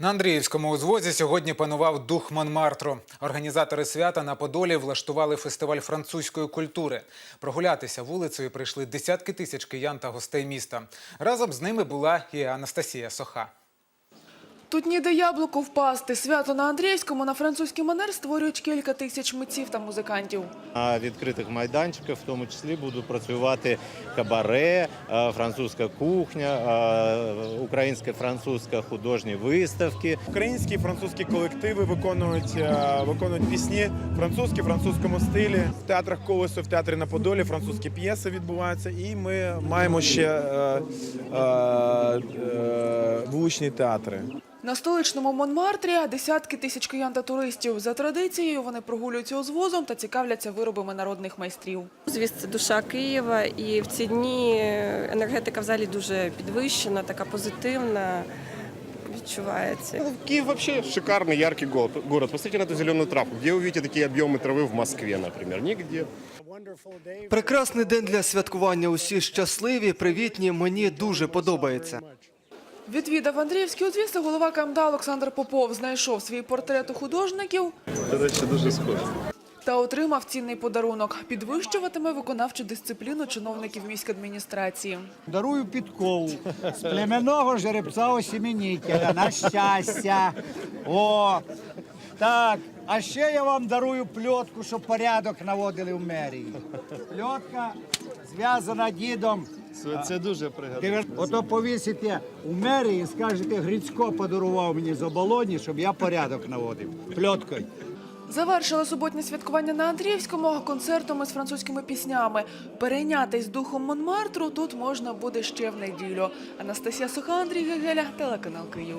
На Андріївському узвозі сьогодні панував дух Монмартру. Організатори свята на Подолі влаштували фестиваль французької культури. Прогулятися вулицею прийшли десятки тисяч киян та гостей міста. Разом з ними була і Анастасія Соха. Тут ніде яблуку впасти. Свято на Андріївському на французький манер створюють кілька тисяч митців та музикантів. На відкритих майданчиках, в тому числі, будуть працювати кабаре, е, французька кухня, е, українська французька художні виставки. Українські і французькі колективи виконують, е, виконують пісні французькі французькому стилі. В театрах колесо, в театрі на Подолі французькі п'єси відбуваються. І ми маємо ще е, е, е, вуличні театри. На столичному Монмартрі десятки тисяч киян та туристів. За традицією вони прогулюються узвозом та цікавляться виробами народних майстрів. Звісно, це душа Києва, і в ці дні енергетика в залі дуже підвищена, така позитивна. Відчувається. Ну, Киев вообще шикарный, яркий город. город. Посмотрите на эту зеленую травку. Где вы увидите такие объемы травы в Москве, например? Нигде. Прекрасний день для святкування. Усі щасливі, привітні. Мені дуже подобається. Відвідав Андріївський узвіз голова КМДА Олександр Попов. Знайшов свій портрет у художників та отримав цінний подарунок. Підвищуватиме виконавчу дисципліну чиновників міськадміністрації. Дарую підкову з племенного жеребця осімінітеля на щастя. О, так. А ще я вам дарую пльотку, щоб порядок наводили в мерії. Пльотка зв'язана дідом. Це, це дуже пригодиться. Ото повісите у мерії, скажете, Грицько подарував мені з оболоні, щоб я порядок наводив. Пльоткою. Завершили суботнє святкування на Андріївському концертом із французькими піснями. Перейнятись духом Монмартру тут можна буде ще в неділю. Анастасія Суха, Андрій Гегеля, телеканал Київ.